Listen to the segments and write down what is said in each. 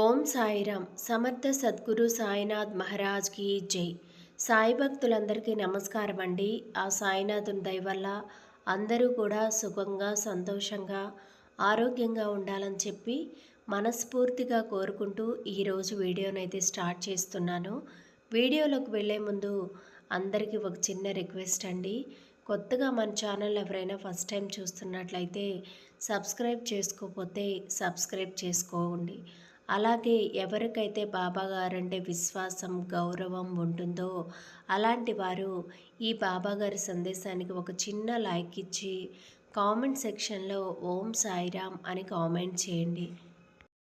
ఓం సాయిరామ్. సమర్థ సద్గురు సాయినాథ్ మహారాజ్కి జై. సాయి భక్తులందరికీ నమస్కారం అండి. ఆ సాయినాథుని దయ వల్ల అందరూ కూడా సుఖంగా సంతోషంగా ఆరోగ్యంగా ఉండాలని చెప్పి మనస్ఫూర్తిగా కోరుకుంటూ ఈరోజు వీడియోనైతే స్టార్ట్ చేస్తున్నాను. వీడియోలోకి వెళ్ళే ముందు అందరికీ ఒక చిన్న రిక్వెస్ట్ అండి. కొత్తగా మన ఛానల్ ఎవరైనా ఫస్ట్ టైం చూస్తున్నట్లయితే సబ్స్క్రైబ్ చేసుకోకపోతే సబ్స్క్రైబ్ చేసుకోండి. అలాగే ఎవరికైతే బాబాగారంటే విశ్వాసం గౌరవం ఉంటుందో అలాంటి వారు ఈ బాబాగారి సందేశానికి ఒక చిన్న లైక్ ఇచ్చి కామెంట్ సెక్షన్లో ఓం సాయిరామ్ అని కామెంట్ చేయండి.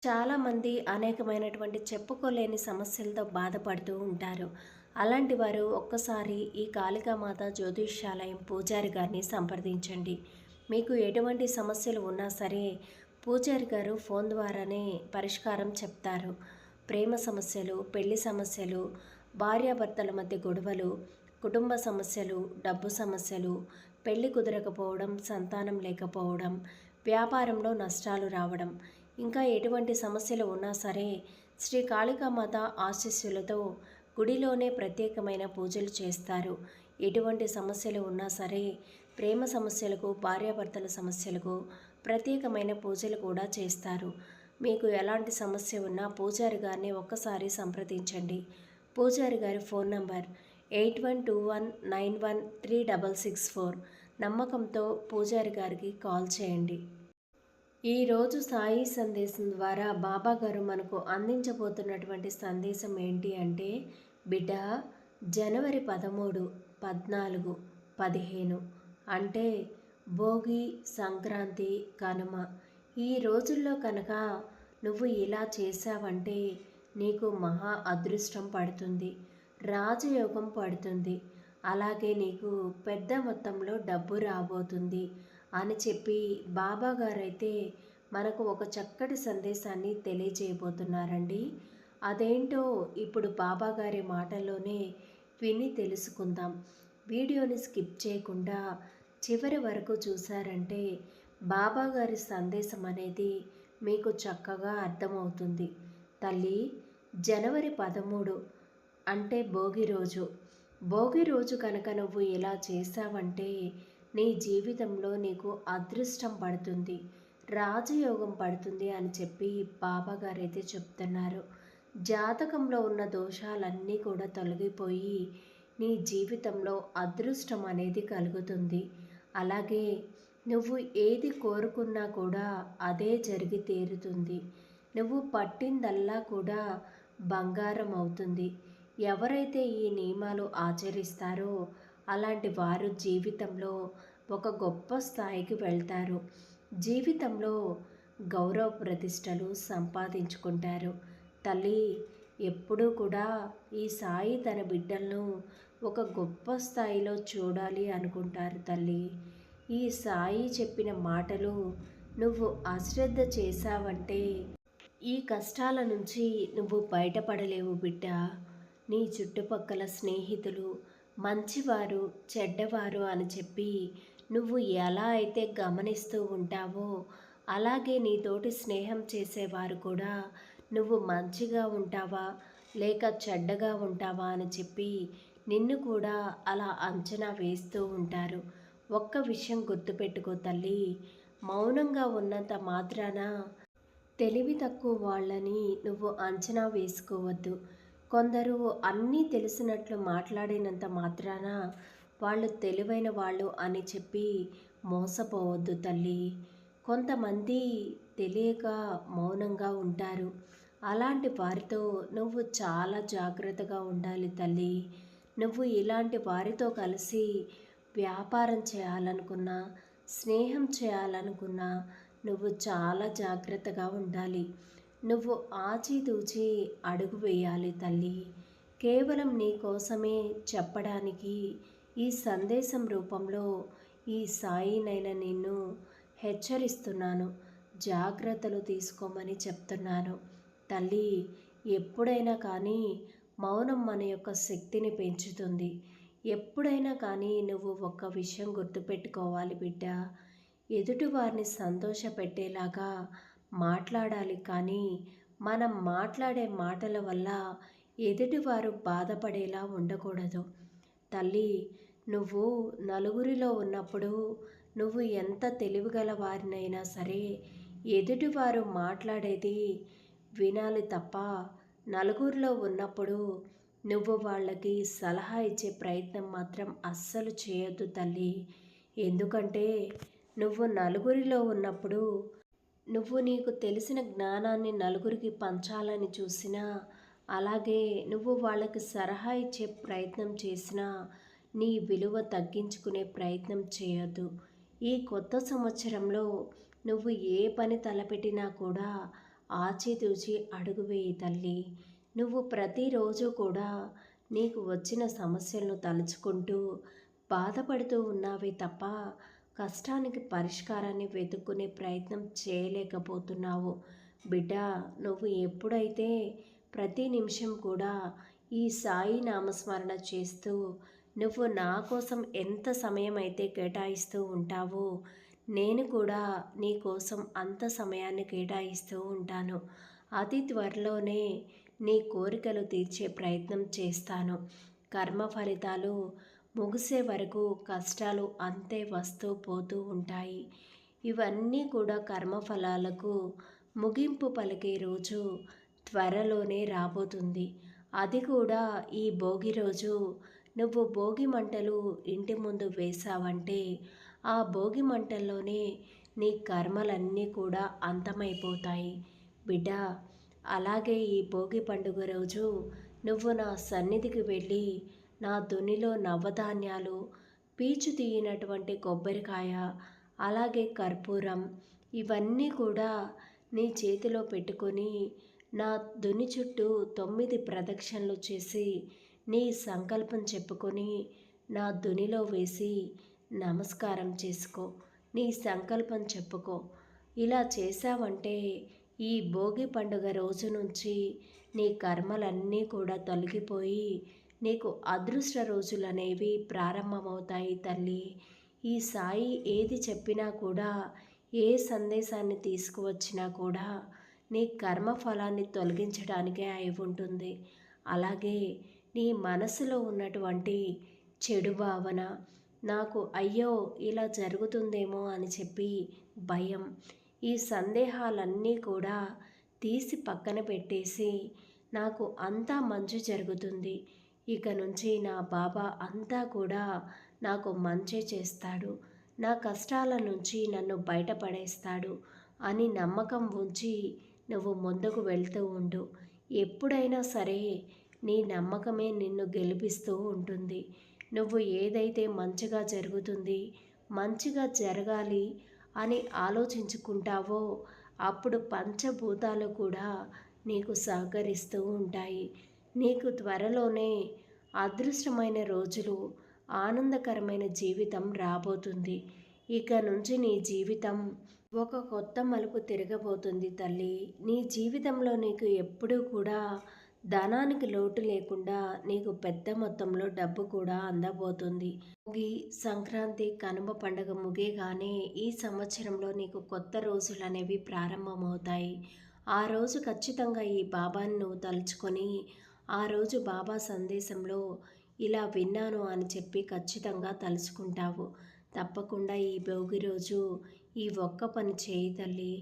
చాలామంది అనేకమైనటువంటి చెప్పుకోలేని సమస్యలతో బాధపడుతూ ఉంటారు. అలాంటి వారు ఒక్కసారి ఈ కాళికామాత జ్యోతిష్యాలయం పూజారి గారిని సంప్రదించండి. మీకు ఎటువంటి సమస్యలు ఉన్నా సరే పూజారి గారు ఫోన్ ద్వారానే పరిష్కారం చెప్తారు. ప్రేమ సమస్యలు పెళ్ళి సమస్యలు భార్యాభర్తల మధ్య గొడవలు కుటుంబ సమస్యలు డబ్బు సమస్యలు పెళ్ళి కుదరకపోవడం సంతానం లేకపోవడం వ్యాపారంలో నష్టాలు రావడం ఇంకా ఎటువంటి సమస్యలు ఉన్నా సరే శ్రీ కాళికామాత ఆశీస్సులతో గుడిలోనే ప్రత్యేకమైన పూజలు చేస్తారు. ఎటువంటి సమస్యలు ఉన్నా సరే ప్రేమ సమస్యలకు భార్యాభర్తల సమస్యలకు ప్రత్యేకమైన పూజలు కూడా చేస్తారు. మీకు ఎలాంటి సమస్య ఉన్నా పూజారి గారిని ఒక్కసారి సంప్రదించండి. పూజారి గారి phone number eight one two one nine one three double six four. నమ్మకంతో పూజారి గారికి కాల్ చేయండి. ఈరోజు సాయి సందేశం ద్వారా బాబా గారు మనకు అందించబోతున్నటువంటి సందేశం ఏంటి అంటే బిడ్డ జనవరి పదమూడు పద్నాలుగు పదిహేను అంటే భోగి సంక్రాంతి కనుమ. ఈ రోజుల్లో కనుక నువ్వు ఇలా చేశావంటే నీకు మహా అదృష్టం పడుతుంది. రాజయోగం పడుతుంది. అలాగే నీకు పెద్ద మొత్తంలో డబ్బు రాబోతుంది అని చెప్పి బాబా గారైతే మనకు ఒక చక్కటి సందేశాన్ని తెలియజేయబోతున్నారండి. అదేంటో ఇప్పుడు బాబా గారి మాటల్లోనే విని తెలుసుకుందాం. వీడియోని స్కిప్ చేయకుండా చివరి వరకు చూసారంటే బాబా గారి సందేశం అనేది మీకు చక్కగా అర్థమవుతుంది. తల్లి జనవరి పదమూడు అంటే భోగి రోజు. భోగి రోజు కనుక నువ్వు ఇలా చేసావంటే నీ జీవితంలో నీకు అదృష్టం పడుతుంది. రాజయోగం పడుతుంది అని చెప్పి బాబా గారైతే చెప్తున్నారు. జాతకంలో ఉన్న దోషాలన్నీ కూడా తొలగిపోయి నీ జీవితంలో అదృష్టం అనేది కలుగుతుంది. అలాగే నువ్వు ఏది కోరుకున్నా కూడా అదే జరిగి తీరుతుంది. నువ్వు పట్టిందల్లా కూడా బంగారం అవుతుంది ఎవరైతే ఈ నియమాలు ఆచరిస్తారో అలాంటి వారు జీవితంలో ఒక గొప్ప స్థాయికి వెళ్తారు. జీవితంలో గౌరవ ప్రతిష్టలు సంపాదించుకుంటారు. తల్లి ఎప్పుడూ కూడా ఈ సాయి తన బిడ్డలను ఒక గొప్ప స్థాయిలో చూడాలి అనుకుంటారు తల్లి. ఈ సాయి చెప్పిన మాటలు నువ్వు అశ్రద్ధ చేశావంటే ఈ కష్టాల నుంచి నువ్వు బయటపడలేవు బిడ్డ. నీ చుట్టుపక్కల స్నేహితులు మంచివారు చెడ్డవారు అని చెప్పి నువ్వు ఎలా అయితే గమనిస్తూ ఉంటావో అలాగే నీతోటి స్నేహం చేసేవారు కూడా నువ్వు మంచిగా ఉంటావా లేక చెడ్డగా ఉంటావా అని చెప్పి నిన్ను కూడా అలా అంచనా వేస్తూ ఉంటారు. ఒక్క విషయం గుర్తుపెట్టుకో తల్లి. మౌనంగా ఉన్నంత మాత్రాన తెలివి తక్కువ వాళ్ళని నువ్వు అంచనా వేసుకోవద్దు. కొందరు అన్నీ తెలిసినట్లు మాట్లాడినంత మాత్రాన వాళ్ళు తెలివైన వాళ్ళు అని చెప్పి మోసపోవద్దు తల్లి. కొంతమంది తెలియక మౌనంగా ఉంటారు. అలాంటి వారితో నువ్వు చాలా జాగ్రత్తగా ఉండాలి తల్లి. నువ్వు ఇలాంటి వారితో కలిసి వ్యాపారం చేయాలనుకున్నా స్నేహం చేయాలనుకున్నా నువ్వు చాలా జాగ్రత్తగా ఉండాలి. నువ్వు ఆచితూచి అడుగు వేయాలి తల్లి. కేవలం నీ కోసమే చెప్పడానికి ఈ సందేశం రూపంలో ఈ సాయినైన నిన్ను హెచ్చరిస్తున్నాను. జాగ్రత్తలు తీసుకోమని చెప్తున్నాను. తల్లి ఎప్పుడైనా కానీ మౌనం మన యొక్క శక్తిని పెంచుతుంది. ఎప్పుడైనా కానీ నువ్వు ఒక్క విషయం గుర్తుపెట్టుకోవాలి బిడ్డ. ఎదుటివారిని సంతోషపెట్టేలాగా మాట్లాడాలి కానీ మనం మాట్లాడే మాటల వల్ల ఎదుటివారు బాధపడేలా ఉండకూడదు. తల్లి నువ్వు నలుగురిలో ఉన్నప్పుడు నువ్వు ఎంత తెలివిగల వారినైనా సరే ఎదుటివారు మాట్లాడేది వినాలి తప్ప నలుగురిలో ఉన్నప్పుడు నువ్వు వాళ్ళకి సలహా ఇచ్చే ప్రయత్నం మాత్రం అస్సలు చేయొద్దు తల్లి. ఎందుకంటే నువ్వు నలుగురిలో ఉన్నప్పుడు నువ్వు నీకు తెలిసిన జ్ఞానాన్ని నలుగురికి పంచాలని చూసినా అలాగే నువ్వు వాళ్ళకి సలహా ఇచ్చే ప్రయత్నం చేసినా నీ విలువ తగ్గించుకునే ప్రయత్నం చేయొద్దు. ఈ కొత్త సంవత్సరంలో నువ్వు ఏ పని తలపెట్టినా కూడా ఆచితూచి అడుగు వేయి తల్లి నువ్వు ప్రతిరోజు కూడా నీకు వచ్చిన సమస్యలను తలుచుకుంటూ బాధపడుతూ ఉన్నావే తప్ప కష్టానికి పరిష్కారాన్ని వెతుక్కునే ప్రయత్నం చేయలేకపోతున్నావు. బిడ్డ నువ్వు ఎప్పుడైతే ప్రతి నిమిషం కూడా ఈ సాయి నామస్మరణ చేస్తూ నువ్వు నా కోసం ఎంత సమయం అయితే కేటాయిస్తూ ఉంటావో నేను కూడా నీ కోసం అంత సమయాన్ని కేటాయిస్తూ ఉంటాను. అతి త్వరలోనే నీ కోరికలు తీర్చే ప్రయత్నం చేస్తాను. కర్మ ఫలితాలు ముగిసే వరకు కష్టాలు అంతే వస్తూ పోతూ ఉంటాయి. ఇవన్నీ కూడా కర్మఫలాలకు ముగింపు పలికే రోజు త్వరలోనే రాబోతుంది. అది కూడా ఈ భోగి రోజు. నువ్వు భోగి మంటలు ఇంటి ముందు వేశావంటే ఆ భోగి మంటల్లోనే నీ కర్మలన్నీ కూడా అంతమైపోతాయి. బిడ్డ అలాగే ఈ భోగి పండుగ రోజు నువ్వు నా సన్నిధికి వెళ్ళి నా దునిలో నవధాన్యాలు పీచు తీయనటువంటి కొబ్బరికాయ అలాగే కర్పూరం ఇవన్నీ కూడా నీ చేతిలో పెట్టుకొని నా దుని చుట్టూ తొమ్మిది ప్రదక్షిణలు చేసి నీ సంకల్పం చెప్పుకొని నా దునిలో వేసి నమస్కారం చేసుకో నీ సంకల్పం చెప్పుకో. ఇలా చేశావంటే ఈ భోగి పండుగ రోజు నుంచి నీ కర్మలన్నీ కూడా తొలగిపోయి నీకు అదృష్ట రోజులు అనేవి ప్రారంభమవుతాయి తల్లి. ఈ సాయి ఏది చెప్పినా కూడా ఏ సందేశాన్ని తీసుకువచ్చినా కూడా నీ కర్మఫలాన్ని తొలగించడానికే అయి ఉంటుంది. అలాగే నీ మనసులో ఉన్నటువంటి చెడు భావన నాకు అయ్యో ఇలా జరుగుతుందేమో అని చెప్పి భయం. ఈ సందేహాలన్నీ కూడా తీసి పక్కన పెట్టేసి నాకు అంతా మంచి జరుగుతుంది. ఇక నుంచి నా బాబా అంతా కూడా నాకు మంచి చేస్తాడు. నా కష్టాల నుంచి నన్ను బయటపడేస్తాడు అని నమ్మకం ఉంచి నువ్వు ముందుకు వెళ్తూ ఉండు. ఎప్పుడైనా సరే నీ నమ్మకమే నిన్ను గెలిపిస్తూ ఉంటుంది. నువ్వు ఏదైతే మంచిగా జరుగుతుంది మంచిగా జరగాలి అని ఆలోచించుకుంటావో అప్పుడు పంచభూతాలు కూడా నీకు సహకరిస్తూ ఉంటాయి. నీకు త్వరలోనే అదృష్టమైన రోజులు ఆనందకరమైన జీవితం రాబోతుంది. ఇక నుంచి నీ జీవితం ఒక కొత్త మలుపు తిరగబోతుంది తల్లి. నీ జీవితంలో నీకు ఎప్పుడూ కూడా ధనానికి లోటు లేకుండా నీకు పెద్ద మొత్తంలో డబ్బు కూడా అందబోతుంది. భోగి సంక్రాంతి కనుమ పండుగ ముగియగానే ఈ సంవత్సరంలో నీకు కొత్త రోజులు అనేవి ప్రారంభమవుతాయి. ఆ రోజు ఖచ్చితంగా ఈ బాబాను నువ్వు తలుచుకొని ఆ రోజు బాబా సందేశంలో ఇలా విన్నాను అని చెప్పి ఖచ్చితంగా తలుచుకుంటావు. తప్పకుండా ఈ భోగి రోజు ఈ ఒక్క పని చేయి తల్లి.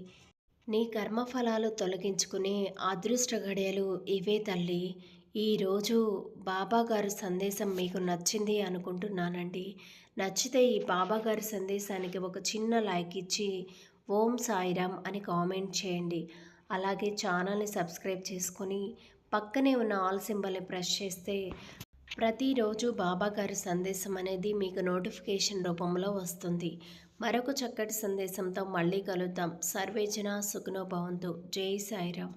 నీ కర్మఫలాలు తొలగించుకునే అదృష్ట గడియలు ఇవే తల్లి. ఈరోజు బాబా గారి సందేశం మీకు నచ్చింది అనుకుంటున్నానండి. నచ్చితే ఈ బాబా గారి సందేశానికి ఒక చిన్న లైక్ ఇచ్చి ఓం సాయిరామ్ అని కామెంట్ చేయండి. అలాగే ఛానల్ని సబ్స్క్రైబ్ చేసుకొని పక్కనే ఉన్న ఆల్ సింబల్ని ప్రెస్ చేస్తే ప్రతిరోజు బాబా గారి సందేశం అనేది మీకు నోటిఫికేషన్ రూపంలో వస్తుంది. మరొక చక్కటి సందేశంతో మళ్ళీ కలుద్దాం. సర్వేజన సుఖనో భవంతు జై సాయిరామ్.